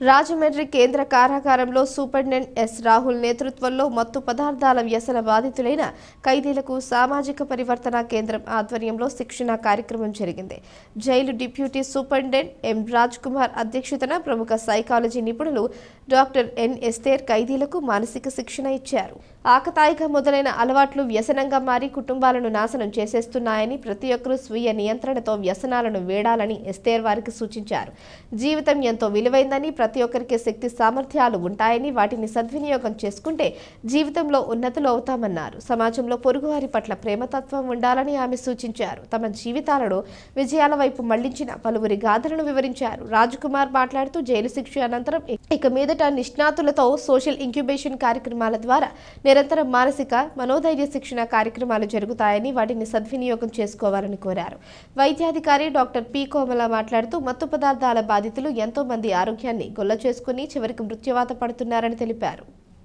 రాజమండ్రి కేంద్ర కారాగారంలో superintendent yes Rahul నేతృత్వంలో మత్తు పదార్థాల వ్యసన బాధితులైన ఖైదీలకు సామాజిక పరివర్తన కేంద్రం ఆధ్వర్యంలో శిక్షణ కార్యక్రమం జరిగింది. Jail deputy superintendent M Raj Kumar అధ్యక్షతన ప్రముఖ సైకాలజీ నిపుణులు డాక్టర్ ఎన్ ఎస్తేర్ ఖైదీలకు మానసిక శిక్షణ ఇచ్చారు. ఆకతాయిగా మొదలైన అలవాట్లు వ్యసనంగా మారి కుటుంబాలను నాశనం చేసేస్తున్నాయని ప్రతి ఒక్కరూ స్వీయ నియంత్రణతో వ్యసనాలను వేడాలని ఎస్తేర్ వారికి సూచించారు. జీవితం ఎంతో విలువైందని ప్రతి ఒక్కరికి శక్తి సామర్థ్యాలు ఉంటాయని వాటిని సద్వినియోగం చేసుకుంటే జీవితంలో ఉన్నతులు అవుతామన్నారు. సమాజంలో పొరుగువారి పట్ల ప్రేమతత్వం ఉండాలని ఆమె సూచించారు. తమ జీవితాలను విజయాల వైపు మళ్ళించిన పలువురి గాథలను వివరించారు. రాజ్కుమార్ మాట్లాడుతూ జైలు శిక్ష అనంతరం ఇక మీదట నిష్ణాతులతో సోషల్ ఇంక్యుబేషన్ కార్యక్రమాల ద్వారా నిరంతరం మానసిక మనోధైర్య శిక్షణ కార్యక్రమాలు జరుగుతాయని వాటిని సద్వినియోగం చేసుకోవాలని కోరారు. వైద్యాధికారి డాక్టర్ పి. కోమల మాట్లాడుతూ మత్తు పదార్థాల బాధితులు ఎంతో మంది ఆరోగ్యాన్ని గొల్ల చేసుకుని చివరికి మృత్యువాత పడుతున్నారని తెలిపారు.